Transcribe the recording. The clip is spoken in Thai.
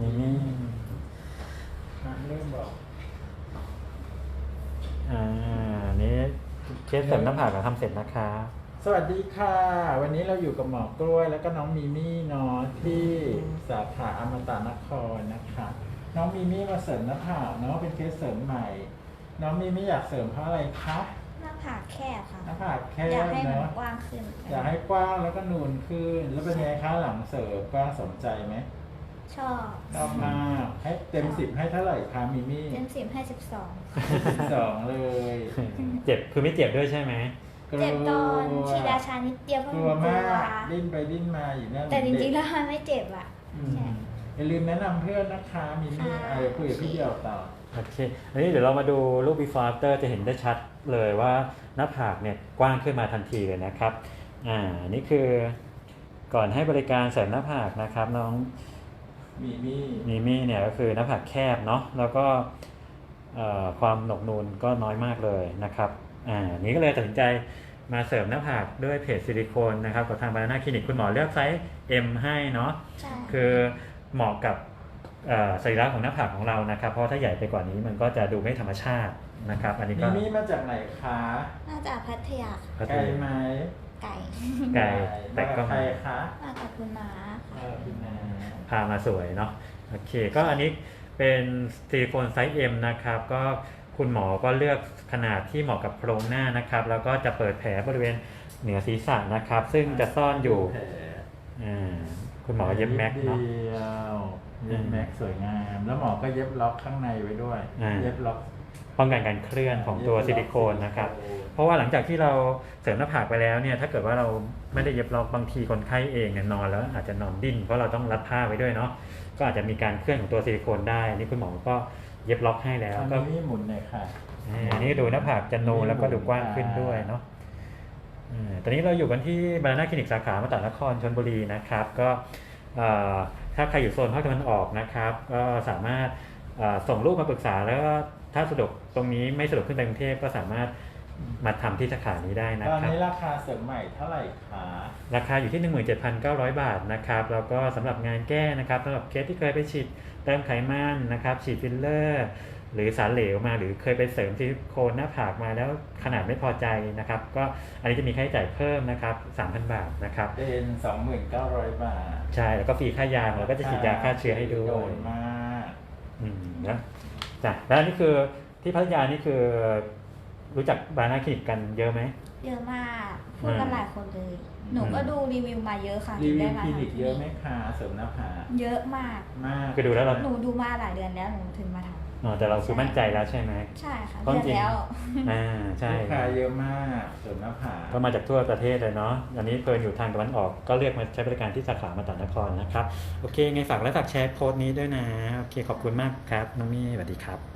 นี่นี่อะเริ่มบอกอ่านี่เคสเสริมหน้าผากเราทำเสร็จนะคะ สวัสดีค่ะ วันนี้เราอยู่กับหมอกล้วย แล้วก็น้องมีมี่เนาะที่สาขาอมตะนครนะคะ น้องมีมี่มาเสริมหน้าผากเนาะเป็นเคสเสริมใหม่ น้องมีมี่อยากเสริมเพราะอะไรคะหน้าผากแคบค่ะหน้าผากแคอยากบให้มันเนาะกว้างขึ้นอยากให้กว้างแล้วก็นูนขึ้น แล้วเป็นไงคะหลังเสริมกว้างสมใจไหม ชอบ ชอบมากให้เต็มสิบให้เท่าไหร่คะมิมี่เต็มสิบให้สิบสอง สองเลยเจ็บคือไม่เจ็บด้วยใช่ไหมเจ็บตอนฉีดยาชานิดเดียวเพราะกหลันูวกลัมาวกดิ้นไปดิ้นมาอยู่นั่นแต่จริงๆเด็แล้กวมันไม่เจ็บอะอืมอย่าลืมแนะนำเพื่อนนะคะมิมี่ค่ะ เออคุยกับพี่เดียวต่อ โอเคอันนี้เดี๋ยวเรามาดูรูป before after จะเห็นได้ชัดเลยว่าหน้าผากเนี่ยกว้างขึ้นมาทันทีเลยนะครับอ่านี่คือก่อนให้บริการเสริมหน้าผากนะครับน้อง มีมี่มีมี่เนี่ยก็คือหน้าผากแคบเนาะแล้วก็เอ่อความหนกนูนก็น้อยมากเลยนะครับอ่านี้ก็เลยตัดสินใจมาเสริมหน้าผากด้วยเพจซิลิโคนนะครับกับทางบานาน่าคลินิกคุณหมอเลือกไซส์ M ให้เนาะใช่คือเหมาะกับเอ่อสรีระของหน้าผากของเรานะครับ เพราะถ้าใหญ่ไปกว่านี้มันก็จะดูไม่ธรรมชาตินะครับ อันนี้มีก็มี่มาจากไหนคะน่าจะพัทยาค่ะพัฒไกลนาไหม ไก่ไกลแต่มาก็กับใครคะมากับคุณน้าเออพี่นาพามาสวยเนาะโอเค ก็อันนี้เป็นซิลิโคนไซส์ M นะครับ ก็คุณหมอก็เลือกขนาดที่เหมาะกับโครงหน้านะครับ แล้วก็จะเปิดแผลบริเวณเหนือศีรษะนะครับ ซึ่งจะซ่อนอยู่แผลอ่าคุณหมอเย็บแม็กเนาะดียวเย็บแม็กสวยงาม แล้วหมอก็เย็บล็อกข้างในไว้ด้วยอ่าเย็บล็อกป้องกันการเคลื่อนของตัวซิลิโคนนะครับ เพราะว่าหลังจากที่เราเสริมหน้าผากไปแล้วเนี่ยถ้าเกิดว่าเราไม่ได้เย็บล็อกบางทีคนไข้เองเนี่ยนอนแล้วอาจจะนอนดิ้นเพราะเราต้องรัดผ้าไว้ด้วยเนาะก็อาจจะมีการเคลื่อนของตัวซิลิโคนได้ นี่คุณหมอก็เย็บล็อกให้แล้วอันก็นี้หมุนหน่อยค่ะอ่าอันนี้ดูหน้าผากจะนูนแล้วก็ดูกว้างขึ้นด้วยเนาะอ่าตอนนี้เราอยู่กันที่บานาน่าคลินิกสาขามาตานครชนบุรีนะครับ ก็เอ่อถ้าใครอยู่โซนภาคตะวันออกนะครับ ก็สามารถเอ่อส่งรูปมาปรึกษาแล้วก็ถ้าสะดวกตรงนี้ไม่สะดวกขึ้นไปกรุงเทพก็สามารถ มาทำที่สาขานี้ได้นะตอนครับ นี้ราคาเสริมใหม่เท่าไหร่คะราคาอยู่ที่ 17,900 บาทนะครับ แล้วก็สำหรับงานแก้นะครับสำหรับเคสที่เคยไปฉีดเติมไขมันนะครับ ฉีดฟิลเลอร์ หรือสารเหลวมา หรือเคยไปเสริมซิลิโคนหน้าผากมาแล้วขนาดไม่พอใจนะครับ ก็อันนี้จะมีค่าใช้จ่ายเพิ่มนะครับ 3,000 บาทนะครับ เป็น 29,000บาทใช่ แล้วก็ฟรีค่ายาเราก็จะฉีดยาฆ่าเชื้อให้ด้โดวยนมาก อืมนะจ้ะแล้วอันนี่คือที่พัทยานี่คือ รู้จักบานาคลินิกกันเยอะไหม เยอะมากพูดกันหลายคนเลย หนูอืมก็ดูรีวิวมาเยอะค่ะรีถึงวิได้วมาคลินิกทำเยอะไหมคะเสริมหน้าผากเยอะมาก มากคือดูแล้วเราหนูดูมาหลายเดือนแล้วหนูถึงมาทอ๋อแต่เราคือมั่นใจแล้วใช่ไหมำใช่ค่ะเพราะเดือนจริง แล้วอ่าใช่ ลูกค้าเยอะมากเสริมหน้าผากก็มาจากทั่วประเทศเลยเนาะ อันนี้เพลินอยู่ทางตะวันออก ก็เรียกมาใช้บริการที่สาขามาตานครนะครับ โอเค ไงฝากและฝากแชร์โพสต์นี้ด้วยนะ โอเค ขอบคุณมากครับ น้องมี่สวัสดีครับ